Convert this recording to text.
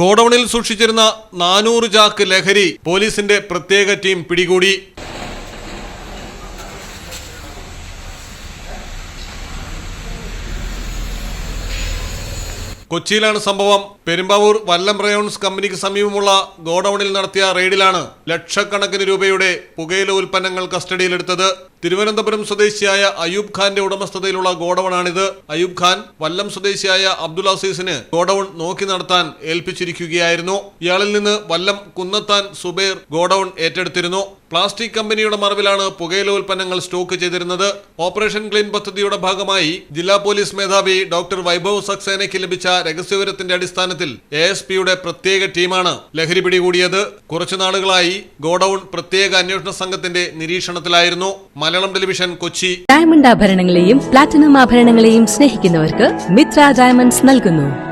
ഗോഡൌണിൽ സൂക്ഷിച്ചിരുന്ന നാനൂറ് ചാക്ക് ലഹരി പോലീസിന്റെ പ്രത്യേക ടീം പിടികൂടി. കൊച്ചിയിലാണ് സംഭവം. പെരുമ്പാവൂർ വല്ലം റയോൺസ് കമ്പനിക്ക് സമീപമുള്ള ഗോഡൌണിൽ നടത്തിയ റെയ്ഡിലാണ് ലക്ഷക്കണക്കിന് രൂപയുടെ പുകയില ഉൽപ്പന്നങ്ങൾ കസ്റ്റഡിയിലെടുത്തത്. തിരുവനന്തപുരം സ്വദേശിയായ അയൂബ് ഖാന്റെ ഉടമസ്ഥതയിലുള്ള ഗോഡൌണാണിത്. അയൂബ് ഖാൻ വല്ലം സ്വദേശിയായ അബ്ദുൽ അസീസിന് ഗോഡൌൺ നോക്കി നടത്താൻ ഏൽപ്പിച്ചിരിക്കുകയായിരുന്നു. ഇയാളിൽ നിന്ന് വല്ലം കുന്നത്താൻ സുബൈർ ഗോഡൌൺ ഏറ്റെടുത്തിരുന്നു. പ്ലാസ്റ്റിക് കമ്പനിയുടെ മറവിലാണ് പുകയില ഉൽപ്പന്നങ്ങൾ സ്റ്റോക്ക് ചെയ്തിരുന്നത്. ഓപ്പറേഷൻ ക്ലീൻ പദ്ധതിയുടെ ഭാഗമായി ജില്ലാ പോലീസ് മേധാവി ഡോക്ടർ വൈഭവ് സക്സേനയ്ക്ക് ലഭിച്ച രഹസ്യവിവരത്തിന്റെ അടിസ്ഥാനത്തിൽ എ എസ് പിയുടെ പ്രത്യേക ടീമാണ് ലഹരി പിടികൂടിയത്. കുറച്ചു നാളുകളായി ഗോഡൌൺ പ്രത്യേക അന്വേഷണ സംഘത്തിന്റെ നിരീക്ഷണത്തിലായിരുന്നു. മലയാളം ടെലിവിഷൻ കൊച്ചി. ഡയമണ്ട് ആഭരണങ്ങളെയും പ്ലാറ്റിനം ആഭരണങ്ങളെയും സ്നേഹിക്കുന്നവർക്ക് മിത്ര ഡയമണ്ട്സ് നൽകുന്നു.